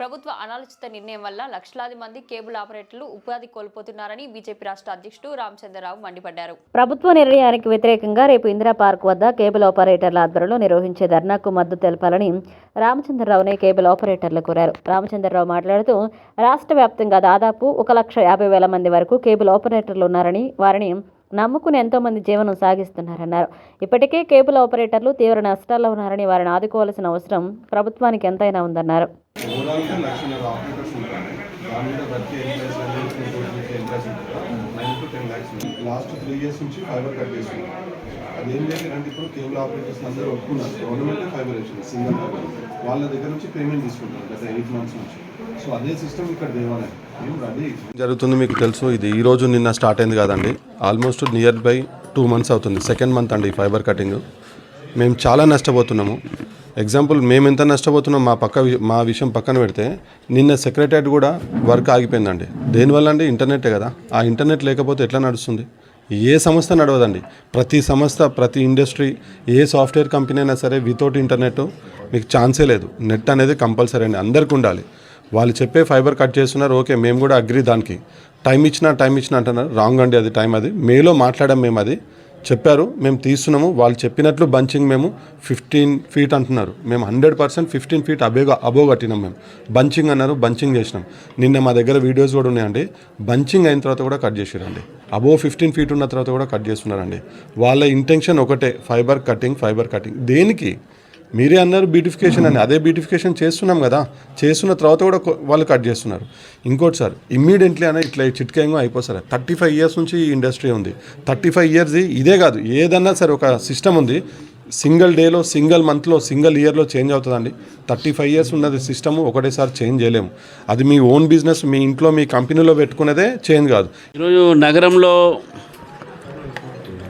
ప్రభుత్వ అనాలోచిత నిర్ణయం వల్ల లక్షలాది మంది కేబుల్ ఆపరేటర్లు ఉపాధి కోల్పోతున్నారని బీజేపీ రాష్ట్ర అధ్యక్షుడు రామచంద్రరావు మండిపడ్డారు. ప్రభుత్వ నిర్ణయానికి వ్యతిరేకంగా రేపు ఇందిరా పార్క్ వద్ద కేబుల్ ఆపరేటర్ల ఆధ్వర్యంలో నిర్వహించే ధర్నాకు మద్దతు తెలపాలని రామచంద్రరావుని కేబుల్ ఆపరేటర్లు కోరారు. రామచంద్రరావు మాట్లాడుతూ రాష్ట్ర వ్యాప్తంగా దాదాపు ఒక లక్ష యాభై వేల మంది వరకు కేబుల్ ఆపరేటర్లు ఉన్నారని వారిని నమ్ముకుని ఎంతోమంది జీవనం సాగిస్తున్నారన్నారు. ఇప్పటికే కేబుల్ ఆపరేటర్లు తీవ్ర నష్టాల్లో ఉన్నారని వారిని ఆదుకోవాల్సిన అవసరం ప్రభుత్వానికి ఎంతైనా ఉందన్నారు. లాస్ట్ త్రీ ఇయర్స్ నుంచి ఫైబర్ కట్ చేస్తున్నారు. అది ఏం చేయాలంటే ఇప్పుడు కేబుల్ ఆపరేటర్స్ అందరూ ఒప్పుకున్నారు. గవర్నమెంట్ ఫైబర్ ఇచ్చింది సింగిల్ ఫైబర్. వాళ్ళ దగ్గర నుంచి పేమెంట్ తీసుకుంటారు గత ఎయిట్ మంత్స్ నుంచి. సో అదే సిస్టమ్ ఇక్కడ జరుగుతుంది మీకు తెలుసు ఇది ఈ రోజు నిన్న స్టార్ట్ అయింది కదండి. Almost near by two months అవుతుంది. సెకండ్ మంత్ అండి ఫైబర్ కటింగ్ మేము చాలా నష్టపోతున్నాము. ఎగ్జాంపుల్ మేము ఎంత నష్టపోతున్నాం మా పక్క మా విషయం పక్కన పెడితే నిన్న సెక్రటరియట్ కూడా వర్క్ ఆగిపోయిందండి. దేనివల్ల అండి? ఇంటర్నెటే కదా. ఆ ఇంటర్నెట్ లేకపోతే ఎట్లా నడుస్తుంది? ఏ సంస్థ నడవదండి. ప్రతి సంస్థ ప్రతి ఇండస్ట్రీ ఏ సాఫ్ట్వేర్ కంపెనీ అయినా సరే వితౌట్ ఇంటర్నెట్ మీకు ఛాన్సే లేదు. నెట్ అనేది కంపల్సరీ అండి. అందరికీ ఉండాలి. వాళ్ళు చెప్పే ఫైబర్ కట్ చేస్తున్నారు. ఓకే మేము కూడా అగ్రి దానికి. టైం ఇచ్చినా టైం ఇచ్చినా అంటున్నారు. రాంగ్ అండి అది టైం అది. మేలో మాట్లాడాం మేము అది. చెప్పారు మేము తీస్తున్నాము. వాళ్ళు చెప్పినట్లు బంచింగ్ మేము ఫిఫ్టీన్ ఫీట్ అంటున్నారు. మేము హండ్రెడ్ పర్సెంట్ ఫిఫ్టీన్ ఫీట్ అబేగా అబో కట్టినాం మేము. బంచింగ్ అన్నారు బంచింగ్ చేసినాం. నిన్న మా దగ్గర వీడియోస్ కూడా ఉన్నాయండి. బంచింగ్ అయిన తర్వాత కూడా కట్ చేసిరండి అబో ఫిఫ్టీన్ ఫీట్ ఉన్న తర్వాత కూడా కట్ చేస్తున్నారండి. వాళ్ళ ఇంటెన్షన్ ఒకటే ఫైబర్ కటింగ్ ఫైబర్ కటింగ్ దేనికి? మీరే అన్నారు బ్యూటిఫికేషన్ అని. అదే బ్యూటిఫికేషన్ చేస్తున్నాం కదా. చేస్తున్న తర్వాత కూడా వాళ్ళు కట్ చేస్తున్నారు. ఇంకోటి సార్ ఇమ్మీడియట్లీ అనే ఇట్లా చిట్కేయంగా అయిపోతారు థర్టీ ఫైవ్ ఇయర్స్ నుంచి ఈ ఇండస్ట్రీ ఉంది. థర్టీ ఫైవ్ ఇయర్స్ ఇదే కాదు. ఏదన్నా సరే ఒక సిస్టమ్ ఉంది. సింగిల్ డేలో సింగిల్ మంత్లో సింగిల్ ఇయర్లో చేంజ్ అవుతుందండి. థర్టీ ఫైవ్ ఇయర్స్ ఉన్నది సిస్టమ్ ఒకటేసారి చేంజ్ చేయలేము. అది మీ ఓన్ బిజినెస్ మీ ఇంట్లో మీ కంపెనీలో పెట్టుకునేదే చేంజ్ కాదు. ఈరోజు నగరంలో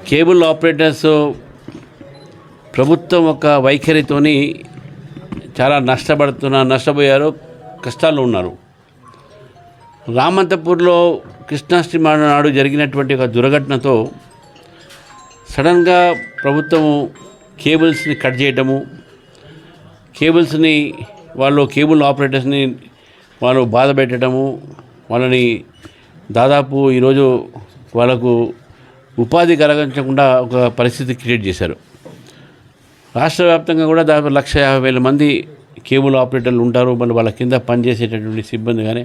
కేబుల్ ఆపరేటర్స్ ప్రభుత్వం ఒక వైఖరితోని చాలా నష్టపడుతున్న నష్టపోయారు కష్టాల్లో ఉన్నారు. రామంతపూర్లో కృష్ణాష్టమి నాడు జరిగినటువంటి ఒక దుర్ఘటనతో సడన్గా ప్రభుత్వము కేబుల్స్ని కట్ చేయటము కేబుల్స్ని వాళ్ళు కేబుల్ ఆపరేటర్స్ని వాళ్ళు బాధ పెట్టడము వాళ్ళని దాదాపు ఈరోజు వాళ్ళకు ఉపాధి కలగించకుండా ఒక పరిస్థితి క్రియేట్ చేశారు. రాష్ట్ర వ్యాప్తంగా కూడా దాదాపు లక్ష యాభై వేల మంది కేబుల్ ఆపరేటర్లు ఉంటారు. మళ్ళీ వాళ్ళ కింద పనిచేసేటటువంటి సిబ్బంది కానీ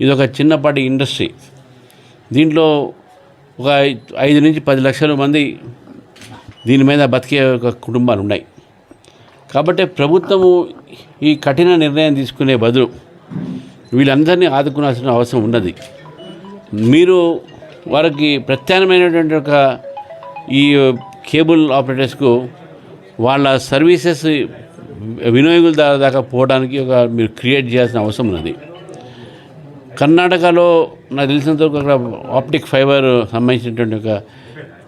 ఇదొక చిన్నపాటి ఇండస్ట్రీ. దీంట్లో ఒక ఐదు నుంచి పది లక్షల మంది దీని మీద బతికే ఒక కుటుంబాలు ఉన్నాయి. కాబట్టి ప్రభుత్వము ఈ కఠిన నిర్ణయం తీసుకునే బదులు వీళ్ళందరినీ ఆదుకునాల్సిన అవసరం ఉన్నది. మీరు వారికి ప్రత్యామ్నాయమైనటువంటి ఒక ఈ కేబుల్ ఆపరేటర్స్కు వాళ్ళ సర్వీసెస్ వినియోగుల దాకా దాకా పోవడానికి ఒక మీరు క్రియేట్ చేయాల్సిన అవసరం ఉన్నది. కర్ణాటకలో నాకు తెలిసినంత వరకు అక్కడ ఆప్టిక్ ఫైబర్ సంబంధించినటువంటి ఒక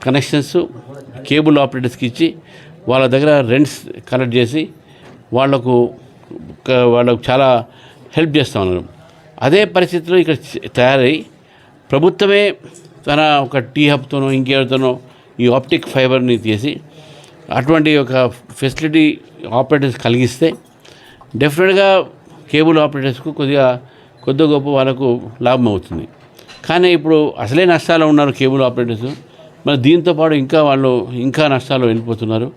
కనెక్షన్స్ కేబుల్ ఆపరేటర్స్కి ఇచ్చి వాళ్ళ దగ్గర రెంట్స్ కలెక్ట్ చేసి వాళ్ళకు వాళ్ళకు చాలా హెల్ప్ చేస్తూ ఉన్నారు అదే పరిస్థితిలో ఇక్కడ తయారై ప్రభుత్వమే తన ఒక టీ హబ్తోనో ఇంకేతోనో ఈ ఆప్టిక్ ఫైబర్ని తీసి అటువంటి ఒక ఫెసిలిటీ ఆపరేటర్స్ కలిగిస్తే డెఫినెట్గా కేబుల్ ఆపరేటర్స్కు కొద్దిగా కొద్ది గొప్ప వాళ్ళకు లాభం అవుతుంది. కానీ ఇప్పుడు అసలే నష్టాలు ఉన్నారు కేబుల్ ఆపరేటర్స్. మరి దీంతో పాటు ఇంకా వాళ్ళు ఇంకా నష్టాలు వెళ్ళిపోతున్నారు.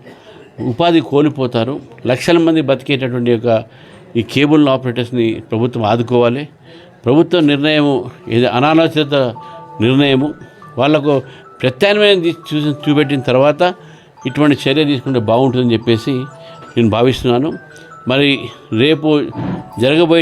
ఉపాధి కోల్పోతారు. లక్షల మంది బతికేటటువంటి యొక్క ఈ కేబుల్ ఆపరేటర్స్ని ప్రభుత్వం ఆదుకోవాలి. ప్రభుత్వ నిర్ణయము ఇది అనాలోచిత నిర్ణయము. వాళ్ళకు ప్రత్యామ్నాయం చూసి చూపెట్టిన తర్వాత ఇటువంటి చర్య తీసుకుంటే బాగుంటుందని చెప్పేసి నేను భావిస్తున్నాను. మరి రేపు జరగబోయే